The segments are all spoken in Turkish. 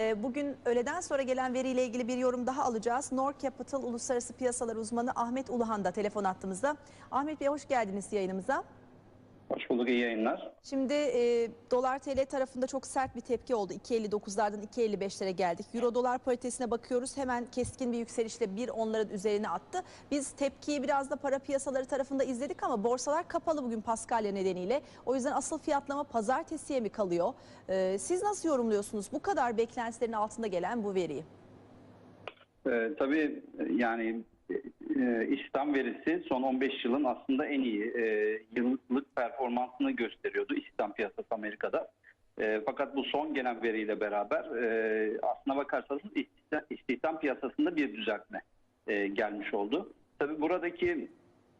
Ee, Bugün öğleden sonra gelen veriyle ilgili bir yorum daha alacağız. Nor Capital Uluslararası Piyasalar Uzmanı Ahmet Uluhan da telefon attığımızda. Ahmet Bey hoş geldiniz yayınımıza. Hoş bulduk, iyi yayınlar. Şimdi e, dolar TL tarafında çok sert bir tepki oldu. 2.59'lardan 2.55'lere geldik. Euro dolar paritesine bakıyoruz. Hemen keskin bir yükselişle bir onların üzerine attı. Biz tepkiyi biraz da para piyasaları tarafında izledik ama borsalar kapalı bugün Paskalya nedeniyle. O yüzden asıl fiyatlama pazartesiye mi kalıyor? E, siz nasıl yorumluyorsunuz bu kadar beklentilerin altında gelen bu veriyi? Ee, tabii yani e, verisi son 15 yılın aslında en iyi e, yıllık performansını gösteriyordu istihdam piyasası Amerika'da. E, fakat bu son gelen veriyle beraber e, aslına bakarsanız istihdam, istihdam piyasasında bir düzeltme e, gelmiş oldu. Tabii buradaki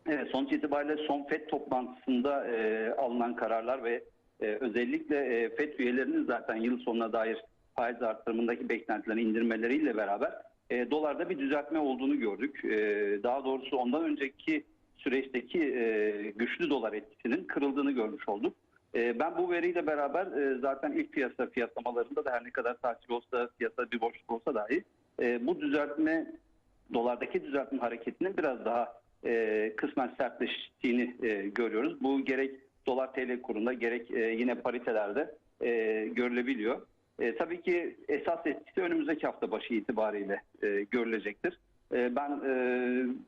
e, sonuç itibariyle son FED toplantısında e, alınan kararlar ve e, özellikle e, FED üyelerinin zaten yıl sonuna dair faiz artırımındaki beklentilerini indirmeleriyle beraber e, dolarda bir düzeltme olduğunu gördük. E, daha doğrusu ondan önceki süreçteki e, güçlü dolar etkisinin kırıldığını görmüş olduk. E, ben bu veriyle beraber e, zaten ilk piyasa fiyatlamalarında da her ne kadar takip olsa, piyasa bir boşluk olsa dahi e, bu düzeltme dolardaki düzeltme hareketinin biraz daha e, kısmen sertleştiğini e, görüyoruz. Bu gerek dolar TL kurunda gerek e, yine paritelerde e, görülebiliyor. E, tabii ki esas etkisi önümüzdeki hafta başı itibariyle e, görülecektir. E, ben e,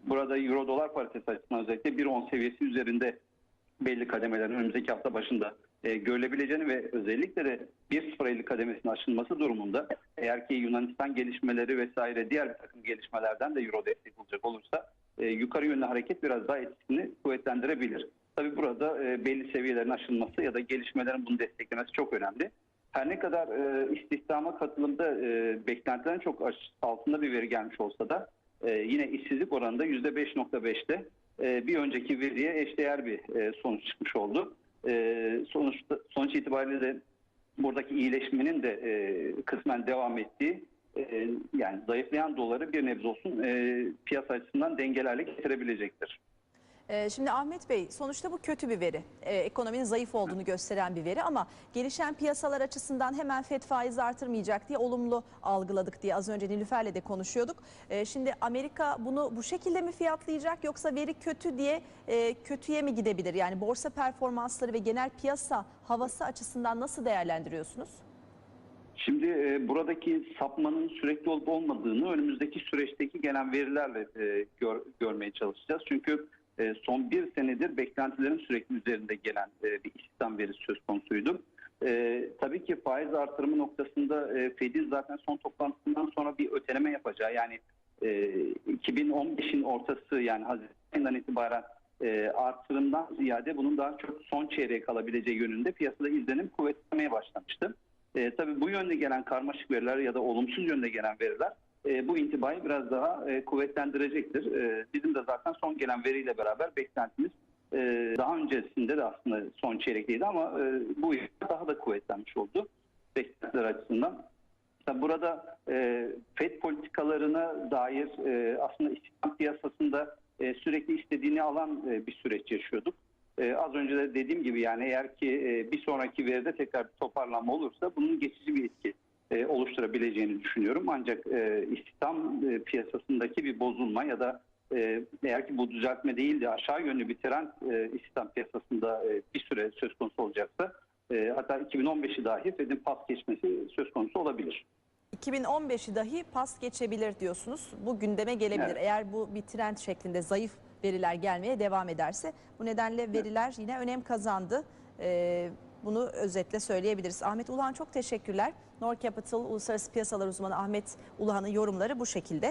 burada euro dolar paritesi açısından özellikle 1.10 seviyesi üzerinde belli kademelerin önümüzdeki hafta başında e, görülebileceğini ve özellikle de 1.050 kademesinin aşılması durumunda eğer ki Yunanistan gelişmeleri vesaire diğer bir takım gelişmelerden de euro destek olacak olursa e, yukarı yönlü hareket biraz daha etkisini kuvvetlendirebilir. Tabii burada e, belli seviyelerin aşılması ya da gelişmelerin bunu desteklemesi çok önemli. Her ne kadar e, istihdama katılımda e, beklentilerin çok altında bir veri gelmiş olsa da e, yine işsizlik oranında %5.5'te e, bir önceki veriye eşdeğer bir e, sonuç çıkmış oldu. E, sonuçta, sonuç itibariyle de buradaki iyileşmenin de e, kısmen devam ettiği e, yani zayıflayan doları bir nebze olsun e, piyasa açısından dengelerle getirebilecektir. Ee, Şimdi Ahmet Bey sonuçta bu kötü bir veri. Ee, ekonominin zayıf olduğunu gösteren bir veri ama gelişen piyasalar açısından hemen FED faiz artırmayacak diye olumlu algıladık diye az önce Nilüfer'le de konuşuyorduk. Ee, şimdi Amerika bunu bu şekilde mi fiyatlayacak yoksa veri kötü diye e, kötüye mi gidebilir? Yani borsa performansları ve genel piyasa havası açısından nasıl değerlendiriyorsunuz? Şimdi e, buradaki sapmanın sürekli olup olmadığını önümüzdeki süreçteki gelen verilerle e, gör- görmeye çalışacağız. Çünkü e, son bir senedir beklentilerin sürekli üzerinde gelen e, bir istihdam verisi söz konusuydu. E, tabii ki faiz artırımı noktasında e, Fed'in zaten son toplantısından sonra bir öteleme yapacağı yani e, 2015'in ortası yani Haziran ayından itibaren e, artırımdan ziyade bunun daha çok son çeyreğe kalabileceği yönünde piyasada izlenim kuvvetlenmeye başlamıştı. E, tabii bu yönde gelen karmaşık veriler ya da olumsuz yönde gelen veriler e, bu intibayı biraz daha e, kuvvetlendirecektir. E, bizim de zaten son gelen veriyle beraber beklentimiz e, daha öncesinde de aslında son çeyrekteydi ama e, bu daha da kuvvetlenmiş oldu beklentiler açısından. Tabii burada e, FED politikalarına dair e, aslında istihdam piyasasında e, sürekli istediğini alan e, bir süreç yaşıyorduk. E, az önce de dediğim gibi yani eğer ki e, bir sonraki veride tekrar bir toparlanma olursa bunun geçici bir etki e, oluşturabileceğini düşünüyorum. Ancak e, istihdam e, piyasasındaki bir bozulma ya da e, eğer ki bu düzeltme değil de aşağı yönlü bir trend e, istihdam piyasasında e, bir süre söz konusu olacaksa e, hatta 2015'i dahi Fed'in pas geçmesi söz konusu olabilir. 2015'i dahi pas geçebilir diyorsunuz. Bu gündeme gelebilir. Evet. Eğer bu bir trend şeklinde zayıf veriler gelmeye devam ederse. Bu nedenle veriler yine önem kazandı. Ee, bunu özetle söyleyebiliriz. Ahmet Uluhan çok teşekkürler. Nor Capital Uluslararası Piyasalar Uzmanı Ahmet Uluhan'ın yorumları bu şekilde.